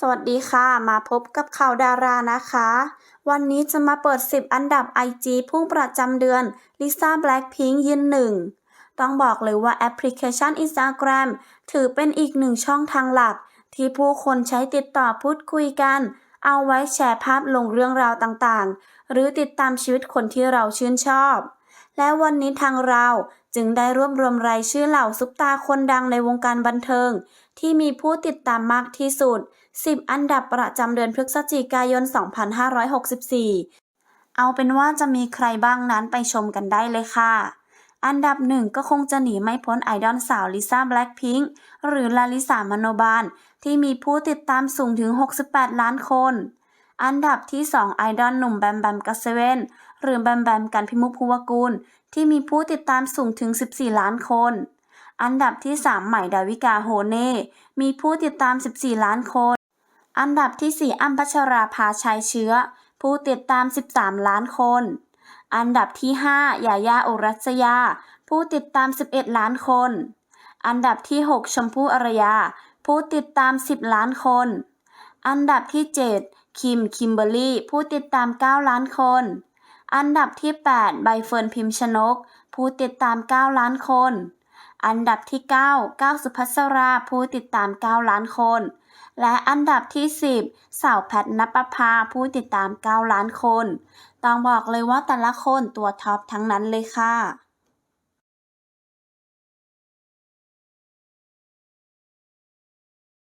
สวัสดีค่ะ มาพบกับข่าวดารานะคะ วันนี้จะมาเปิด 10 อันดับ IG พุ่งประจำเดือนลิซ่าแบล็คพิงค์ยืนหนึ่งต้องบอกเลยว่าแอปพลิเคชัน Instagram ถือเป็นอีกหนึ่งช่องทางหลัก ที่ผู้คนใช้ติดต่อพูดคุยกัน เอาไว้แชร์ภาพลงเรื่องราวต่างๆ หรือติดตามชีวิตคนที่เราชื่นชอบ และวันนี้ทางเรา จึงได้รวบรวมรายชื่อเหล่าซุปตาคนดังในวงการบันเทิง ที่มีผู้ติดตามมากที่สุด 10 อันดับประจำเดือนพฤศจิกายน 2564 เอาเป็นว่าจะมีใครบ้างนั้นไปชมกันได้เลยค่ะ อันดับหนึ่งก็คงจะหนีไม่พ้นไอดอลสาวลิซ่าแบล็คพิงค์หรือลาลิสามโนบาล ที่มีผู้ติดตามสูงถึง 68 ล้านคน อันดับที่ 2 ไอดอลหนุ่มแบมแบมกัสเว่นหรือแบมแบมกันพิมุกภูวกุลที่มีผู้ติดตามสูงถึง 14 ล้านคน อันดับที่ 3 ใหม่ดาวิกาโฮเน่ มีผู้ติดตาม 14 ล้านคน อันดับที่ 4 อัมพัชราภาชัยเชื้อ ผู้ติดตาม 13 ล้านคน อันดับที่ 5 ยายาอุรัสยา ผู้ติดตาม 11 ล้านคน อันดับที่ 6 ชมพู่อรยา ผู้ติดตาม 10 ล้านคน อันดับที่ 7 คิม คิมเบอร์รี่ ผู้ติดตาม 9 ล้านคน อันดับที่ 8 ใบเฟิร์น พิมชนก ผู้ติดตาม 9 ล้านคน อันดับที่9 9สุภัสรา ผู้ติดตาม 9 ล้านคน และอันดับที่ 10 สาวแพทนปภา ผู้ติดตาม 9 ล้านคน ต้องบอกเลยว่าแต่ละคนตัวท็อปทั้งนั้นเลยค่ะ